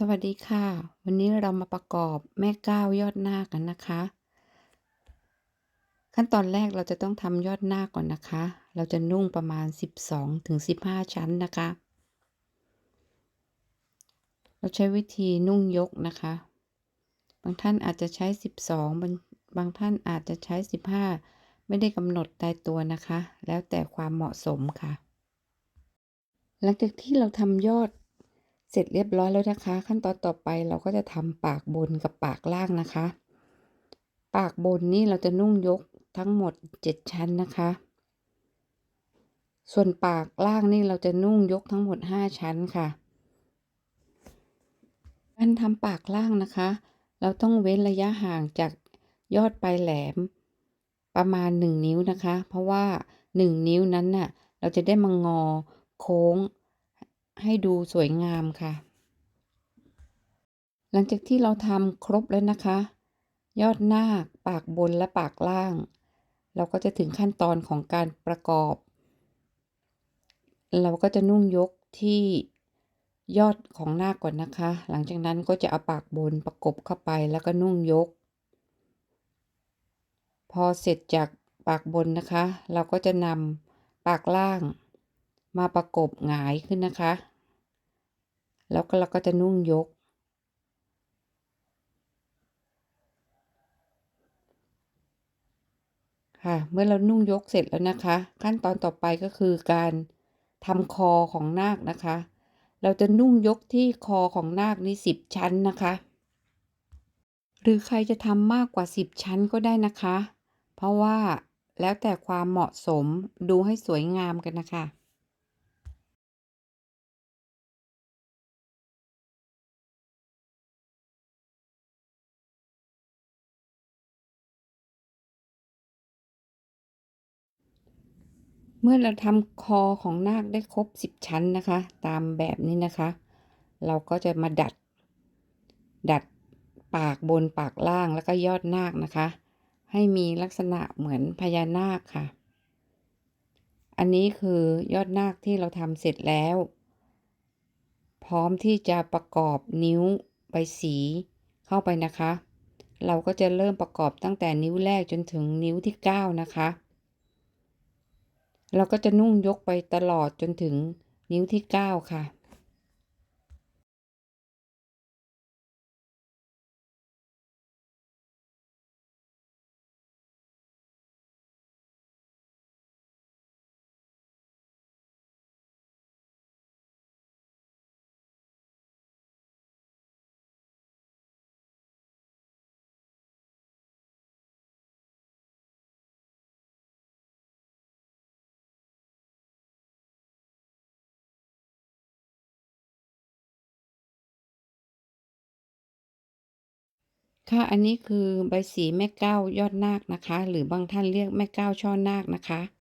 สวัสดีค่ะ วันนี้เรามาประกอบแม่ก้าวยอดหน้ากันนะคะ ขั้นตอนแรกเราจะต้องทำยอดหน้าก่อนนะคะ เราจะนุ่งประมาณ 12-15 ชั้นนะคะ เราใช้วิธีนุ่งยกนะคะ บางท่านอาจจะใช้ 12 บางบางท่านอาจจะใช้ 15 ไม่ได้กำหนดตายตัวนะคะ แล้วแต่ความเหมาะสมค่ะ หลังจากที่เราทำยอด เสร็จเรียบร้อยแล้วนะคะ ขั้นตอนต่อไปเราก็จะทำปากบนกับปากล่างนะคะ ปากบนนี่เราจะนุ่งยกทั้งหมด 7 ชั้นนะคะ ส่วนปากล่างนี่เราจะนุ่งยกทั้งหมด 5 ชั้นค่ะ การทำปากล่างนะคะ เราต้องเว้นระยะห่างจากยอดปลายแหลม ประมาณ 1 นิ้วนะคะ เพราะว่า 1 นิ้วนั้นน่ะเราจะได้มางอโค้ง ให้ดูสวยงามค่ะ หลังจากที่เราทำครบแล้วนะคะ ยอดหน้าปากบนและปากล่าง เราก็จะถึงขั้นตอนของการประกอบ เราก็จะนุ่งยกที่ยอดของหน้าก่อนนะคะ หลังจากนั้นก็จะเอาปากบนประกบเข้าไปแล้วก็นุ่งยก พอเสร็จจากปากบนนะคะ เราก็จะนำปากล่างมาประกบหงายขึ้นนะคะ แล้วก็เราก็จะนุ่งยก ค่ะ เมื่อเรานุ่งยกเสร็จแล้วนะคะ ขั้นตอนต่อไปก็คือการทำคอของนาคนะคะ เราจะนุ่งยกที่คอของนาคนี้สิบชั้นนะคะ หรือใครจะทำมากกว่าสิบชั้นก็ได้นะคะ เพราะว่าแล้วแต่ความเหมาะสมดูให้สวยงามกันนะคะ เมื่อเราทำคอของนาคได้ครบสิบชั้นนะคะ ตามแบบนี้นะคะ เราก็จะมาดัด ดัดปากบนปากล่างแล้วก็ยอดนาคนะคะ ให้มีลักษณะเหมือนพญานาคค่ะ อันนี้คือยอดนาคที่เราทำเสร็จแล้ว พร้อมที่จะประกอบนิ้วใบสีเข้าไปนะคะ เราก็จะเริ่มประกอบตั้งแต่นิ้วแรกจนถึงนิ้วที่เก้านะคะ เราก็จะนุ่งยกไปตลอดจนถึงนิ้วที่เก้าค่ะ ค่ะอันนี้คือใบสีแม่เก้ายอดนาคนะคะ หรือบางท่านเรียกแม่เก้าช่อนาคนะคะ